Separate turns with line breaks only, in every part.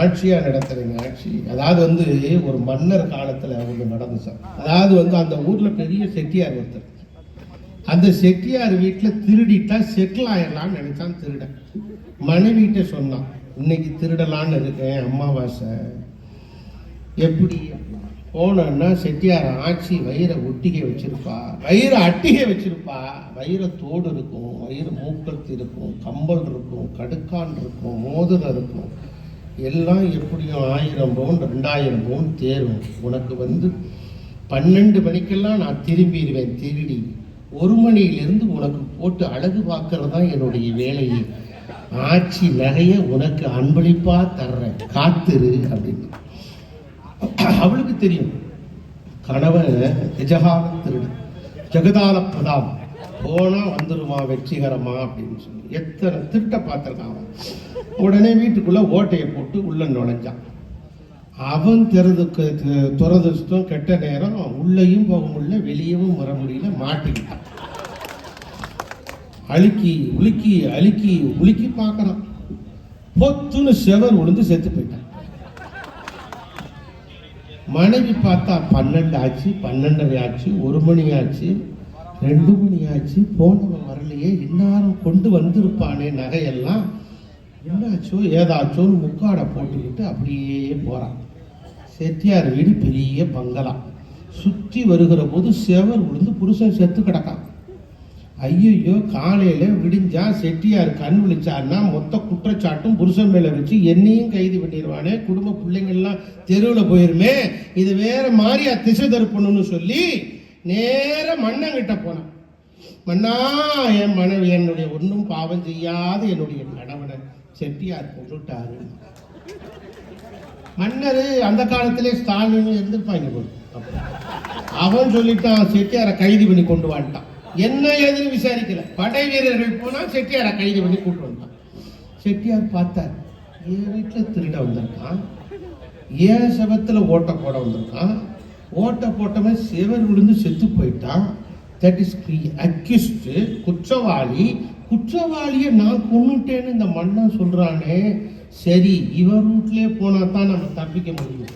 ஆட்சியாக நடத்துகிறீங்க ஆட்சி. அதாவது வந்து ஒரு மன்னர் காலத்துல ஒன்று சார். அதாவது வந்து அந்த ஊரில் பெரிய செட்டியார் ஒருத்தர். அந்த செட்டியார் வீட்டில் திருடிட்டா செட்டில் ஆயிடலான்னு நினைச்சான் திருடன். மனைவிகிட்ட சொன்னான் இன்னைக்கு திருடலான்னு இருக்கேன் அமாவாசை எப்படி? போனோன்னா செட்டியார் ஆட்சி வயிறை ஒட்டிகை வச்சிருப்பா. வயிறு அட்டிகை வச்சிருப்பா. வயிறு தோடு இருக்கும் வயிறு மூக்கத்து இருக்கும் கம்பல் இருக்கும் கடுக்கான் இருக்கும் மோதிரம் இருக்கும். எல்லாம் எப்படியும் ஆயிரம் பவுன் ரெண்டாயிரம் பவுன் தேரும். உனக்கு வந்து பன்னெண்டு மணிக்கெல்லாம் நான் திரும்பிடுவேன் திருடி. ஒரு மணியிலிருந்து உனக்கு போட்டு அழகு பார்க்கறது தான் என்னுடைய வேலையே. ஆட்சி நகைய உனக்கு அன்பளிப்பா தர்றேன். காத்திரு அப்படின்னு. அவளுக்கு தெரியும். கணவன் எஜகால திருடு ஜெகதால பிரதாம் போனா வந்துருமா வெற்றிகரமா அப்படின்னு சொல்லி எத்தனை திட்ட பார்த்துருக்கான் அவன். உடனே வீட்டுக்குள்ள ஓட்டையை போட்டு உள்ள நுழைஞ்சான். அவன் திறதுக்கு துரதிருஷ்டம் கெட்ட நேரம் உள்ளேயும் போக முடியல வெளியவும் வர முடியல மாட்டிக்கிட்டான். அழுக்கி உலுக்கி அழுக்கி உலுக்கி பார்க்கறான். பொத்துன்னு செவர் விழுந்து செத்து போயிட்டான். மனைவி பார்த்தா பன்னெண்டு ஆச்சு பன்னெண்டரை ஆச்சு ஒரு மணி ஆச்சு. ரெண்டு மணி ஆச்சு போனவன் வரலையே இன்னாரும் கொண்டு வந்திருப்பானே நகையெல்லாம். என்னாச்சோ ஏதாச்சோன்னு முக்காடை போட்டுக்கிட்டு அப்படியே போகிறான் செட்டியார் வீடு பெரிய பங்களா. சுற்றி வருகிற போது செவர் விழுந்து புருஷன் செத்து கிடக்கான். ஐயையோ காலையில் விடிஞ்சா செட்டியார் கண் விழிச்சாருன்னா மொத்த குற்றச்சாட்டும் புருஷன் மேலே வச்சு என்னையும் கைது பண்ணிடுவானே. குடும்ப பிள்ளைங்கள்லாம் தெருவில் போயிருமே இது வேற மாதிரியா திசை தருப்பணும்னு சொல்லி நேர மன்னங்கிட்ட போனான். மன்னா என் மனைவி என்னுடைய ஒன்றும் பாவம் செய்யாத என்னுடைய கணவனை செட்டியார் கொண்டுட்டாரு மன்னர் அந்த காலத்திலே ஸ்டாலின் இருந்திருப்பாங்க போல அவன் சொல்லிட்டான் செட்டியாரை கைது பண்ணி கொண்டு வந்துட்டான். என்ன ஏதுன்னு விசாரிக்கல. படை வீரர்கள் போனால் செட்டியாரை கைது பண்ணி கூட்டு வந்துட்டான். செட்டியார் பார்த்தார் என் வீட்டில் திருட வந்திருக்கான் ஏன் சபத்தில் ஓட்ட போட வந்திருக்கான்? ஓட்ட போட்டவன் சிவர் விழுந்து செத்து போயிட்டான். தட் இஸ் அக்யூஸ்டு குற்றவாளி. குற்றவாளியை நான் கொன்னுட்டேன்னு இந்த மன்னன் சொல்கிறானே சரி இவர் ரூட்லேயே போனால் தான் நம்ம தப்பிக்க முடியும்.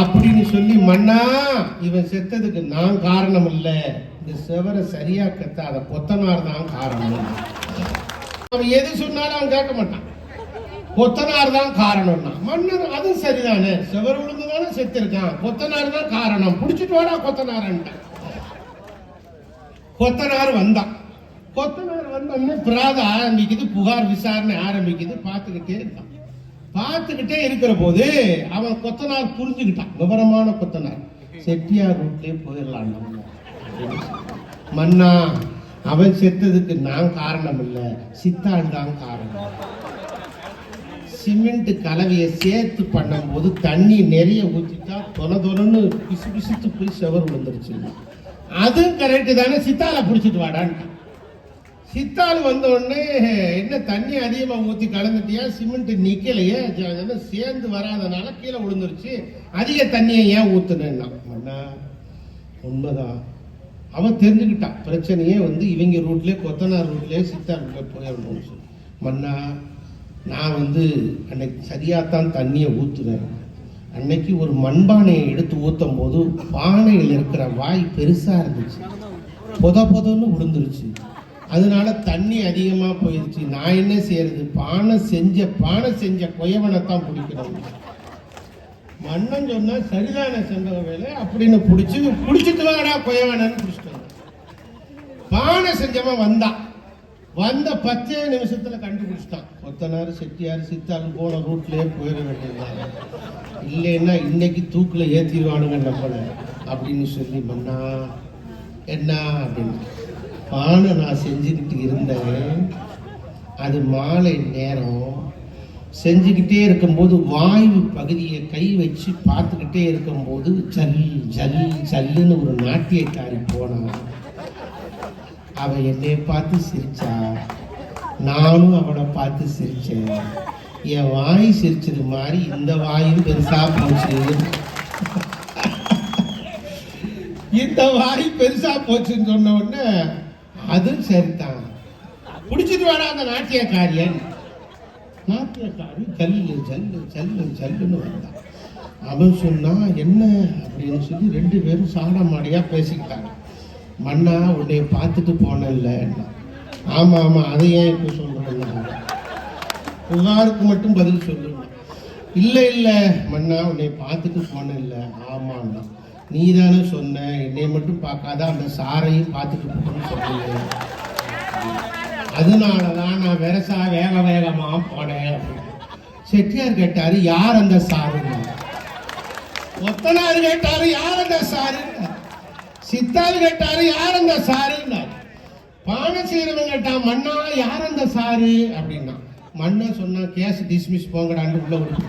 அப்படின்னு சொல்லி மன்னா இவன் செத்ததுக்கு நான் காரணம் இல்லை இந்த செவரை சரியா அதை கொத்தனார் தான் காரணம். அவன் எது சொன்னாலும் அவன் கேட்க மாட்டான். கொத்தனார் தான் காரணம்னா. மன்னர் அதுவும் சரிதானே? செவர் விழுந்து தானே செத்திருக்கான். கொத்தனார் தான் காரணம். புடிச்சிட்டு வாடா கொத்தனார்ன்ட்டான் கொத்தனார் வந்தான். கொத்தனார் வந்தோடனே பிராத ஆரம்பிக்குது புகார் விசாரணை ஆரம்பிக்குது பார்த்துக்கிட்டே இருக்கான். பார்த்துக்கிட்டே இருக்கிற போது அவன் கொத்தனார் புரிஞ்சுக்கிட்டான். விவரமான கொத்தனார் செட்டியார் ரூட்லேயே போயிடலாம் மன்னா அவன் செத்ததுக்கு நான் காரணம் இல்லை. சித்தாள் தான் காரணம். சிமெண்ட் கலவையை சேர்த்து பண்ணும்போது தண்ணி நிறைய ஊற்றிட்டா தொலை தொலைன்னு பிசு பிசுத்து போய் செவர் விழுந்துருச்சு அதுவும் கரெக்டு தானே சித்தாலை பிடிச்சிட்டு வாடான்ட்டான் சித்தாள் வந்தோடனே என்ன தண்ணி அதிகமாக ஊற்றி கலந்துட்டியா? சிமெண்ட் நிற்கலையே ஜ- சேர்ந்து வராதனால கீழே விழுந்துருச்சு. அதிக தண்ணியை ஏன் ஊற்றுனேன்னா அண்ணா உண்மைதான். அவன் தெரிஞ்சுக்கிட்டான் பிரச்சனையே வந்து இவங்க ரூட்லேயே கொத்தனார் ரூட்லேயே சித்தார் ரூட்லேயே போயிடணும்னு சொல்லி. மன்னா நான் வந்து அன்னைக்கு சரியாகத்தான் தண்ணியை ஊற்றுவேன் அன்னைக்கு ஒரு மண்பானையை எடுத்து ஊற்றும் போது பானையில் இருக்கிற வாய் பெருசாக இருந்துச்சு. பொத பொதன்னு விழுந்துருச்சு அதனால தண்ணி அதிகமாக போயிடுச்சு நான் என்ன செய்யறது? பானை செஞ்ச பானை செஞ்ச கொயவனை தான் பிடிக்கணும் மன்னன் சொன்னால் சரிதான சென்றவ வேலை அப்படின்னு பிடிச்சி பிடிச்சிட்டு வாடா கொயவனன்னு பிடிச்சிட்டாங்க பானை செஞ்சவன் வந்தான். வந்த பத்தே நிமிஷத்துல கண்டுபிடிச்சிட்டான். ஒத்தனார் செட்டியார் சித்தாள் போன ரூட்லயே போயிட வேண்டியதுதான். இல்லைன்னா இன்னைக்கு தூக்குல ஏத்திடுவானுங்க நம்மள. அப்படின்னு சொல்லி மன்னா என்ன? அப்படின்னு. பானை நான் செஞ்சுக்கிட்டு இருந்தேன். அது மாலை நேரம். செஞ்சுக்கிட்டே இருக்கும்போது வாயு பகுதியை கை வச்சு பார்த்துக்கிட்டே இருக்கும்போது ஜல் ஜல் ஜல்லுன்னு ஒரு நாட்டியக்காரி போனான். அவ என்னை பார்த்து சிரிச்சா. நானும் அவளை பார்த்து சிரிச்சேன். என் வாய் சிரிச்சது மாதிரி இந்த வாயும் பெருசா போச்சு. இந்த வாய் பெருசா போச்சுன்னு சொன்ன உடனே அதுவும் சரிதான். பிடிச்சிட்டு வர அந்த நாட்டியக்காரியன். நாட்டியக்காரி ஜல்லு ஜல்லு ஜல்லு ஜல்லுன்னு வந்தான் அவன் சொன்னா என்ன? அப்படின்னு சொல்லி ரெண்டு பேரும் சாடமாடியாக பேசிக்கிட்டாங்க. மன்னா உன்னை பார்த்துட்டு போனேன்ல ஆமாம் ஆமாம் அதை ஏன் இப்போ சொல்றேன் புகாருக்கு மட்டும் பதில் சொல்லுங்க. இல்லை இல்லை மன்னா உன்னை பார்த்துட்டு போனேன்ல ஆமாண்ணா நீ தானே சொன்ன. என்னை மட்டும் பார்க்காத அந்த சாரையும் பார்த்துட்டு போகணும்னு சொன்னீங்க. அதனாலதான் நான் வெரசா வேக வேகமாக போனேன் அப்படின்னு. செட்டியார் கேட்டார் யார் அந்த சாருன்னு? ஒத்தனார் கேட்டார் யார் அந்த சாருன்னு? சித்தாள் கேட்டாரு யார் அந்த சாருன்னாரு பானை கேட்டான் மன்னா யார் அந்த சாரு? அப்படின்னா மன்னா சொன்னா கேஸ் டிஸ்மிஸ் போங்கடான்னு உள்ள விட்டு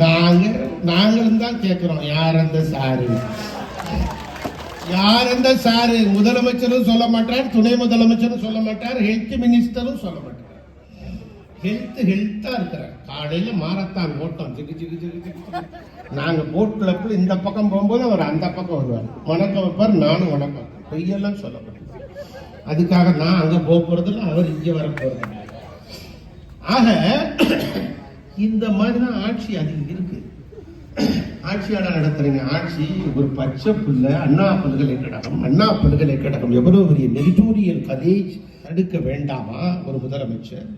நாங்க நாங்களும் தான் கேட்கிறோம் யார் அந்த சாரு? யார் அந்த சாரு? முதலமைச்சரும் சொல்ல மாட்டார் துணை முதலமைச்சரும் சொல்ல மாட்டார் ஹெல்த் மினிஸ்டரும் சொல்ல மாட்டார். ஹெல்த் ஹெல்த்தா இருக்கிறேன் காலையில மாரத்தான் ஓட்டம். ஜிகு ஜிகு ஜிகு ஜிகு ஜிகு. நாங்க போட் இந்த பக்கம் போகும்போது அவர் அந்த பக்கம் வருவார். வணக்கம் வைப்பார் நானும் வணக்கம் பொய்யெல்லாம் சொல்லப்படும் அதுக்காக நான் அங்க போக போறதில்ல அவர் இங்கே வர போறது ஆக இந்த மாதிரி தான் ஆட்சி அது இருக்கு. ஆட்சியாளர் நடத்துறீங்க. ஆட்சி ஒரு பச்சை புள்ள அண்ணா பல்கலைக்கழகம் அண்ணா பல்கலைக்கழகம் எவ்வளவு பெரிய மெரிட்டோரியல் கதை தடுக்க வேண்டாமா? ஒரு முதலமைச்சர்.